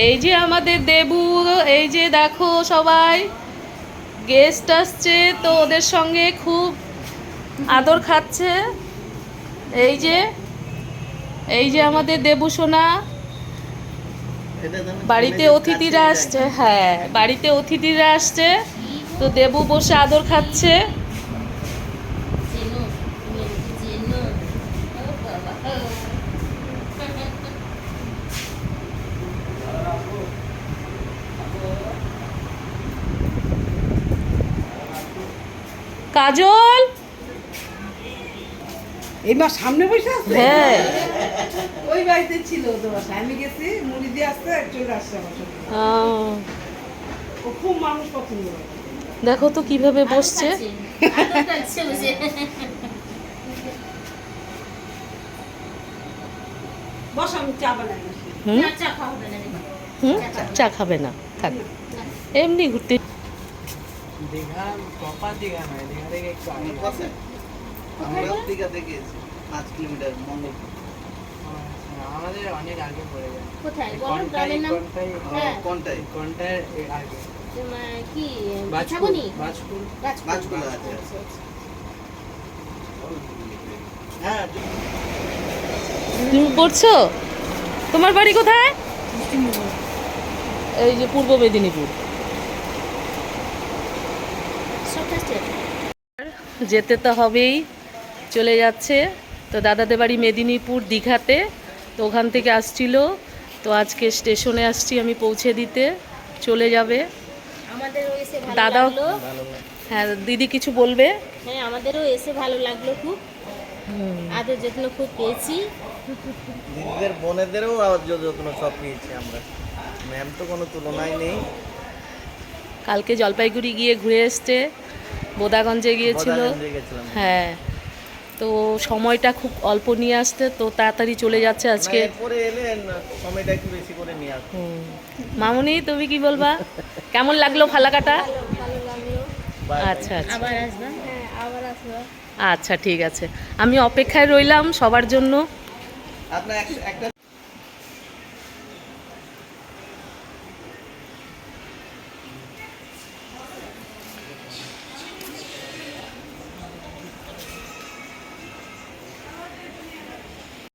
এই যে আমাদের দেবু এই যে দেখো সবাই গেস্ট আসছে তো ওদের সঙ্গে খুব আদর খাচ্ছে। এই যে এই যে আমাদের দেবু সোনা, বাড়িতে অতিথিরা আসছে হ্যাঁ বাড়িতে অতিথিরা আসছে, তো দেবু বসে আদর খাচ্ছে চেনো চেনো ও বাবা ও। কাজল? এই সামনে বসে আছে? হ্যাঁ। ওই বাড়িতে ছিল তো আমি গেছি মুড়ি দিয়ে আসতে চলে আসছে ও। খুব মানুষ পছন্দ দেখো তো কীভাবে বসছে। চা খাবে না। থাক। এমনি ঘুরতে দীঘা প্রপার দীঘা নয় দীঘা থেকে একটু আগে আছে? আমরা দীঘা থেকে এসেছি পাঁচ কিলোমিটার মঙ্গলপুর। আচ্ছা, আমাদের অনেক আগে পড়ে যায়। কোথায়? বলো গ্রামের নাম? হ্যাঁ। কোনটাই কোনটার আগে। কি বাজপুর ছাবনি বাজপুর। গাছপুর বাজপুর আছে। আচ্ছা, আচ্ছা। হ্যাঁ তুমি পড়ছো? তোমার বাড়ি কোথায়? এই যে পূর্ব মেদিনীপুর। যেতে তো হবেই চলে যাচ্ছে। তো দাদাদের বাড়ি মেদিনীপুর দীঘাতে তো ওখান থেকে আসছিল। তো আজকে স্টেশনে আসছি আমি পৌঁছে দিতে চলে যাবে। আমাদেরও দাদাও- লাগল। হ্যাঁ দিদি কিছু বলবে? হ্যাঁ আমাদেরও এসে ভালো লাগল খুব। আদর যত্ন খুব পেয়েছি। দিদিদের বোনেদেরও আওয়াজ যত্ন সব পেয়েছি আমরা। ম্যাম তো কোনো তুলনাই নেই। কালকে জলপাইগুড়ি গিয়ে ঘুরে এসছে। বোদাগঞ্জে গিয়েছিল। হ্যাঁ। তো সময়টা খুব অল্প নিয়ে আসতে তো তাড়াতাড়ি চলে যাচ্ছে আজকে। না, এরপরে এলেন সময়টা একটু বেশি করে নিয়ে হুম। মামুনি তুমি কি বলবা? কেমন লাগল ফালাকাটা? ভালো আচ্ছা আচ্ছা। আবার আসবা? হ্যাঁ আবার আসবা। আচ্ছা ঠিক আছে। আমি অপেক্ষায় রইলাম সবার জন্য।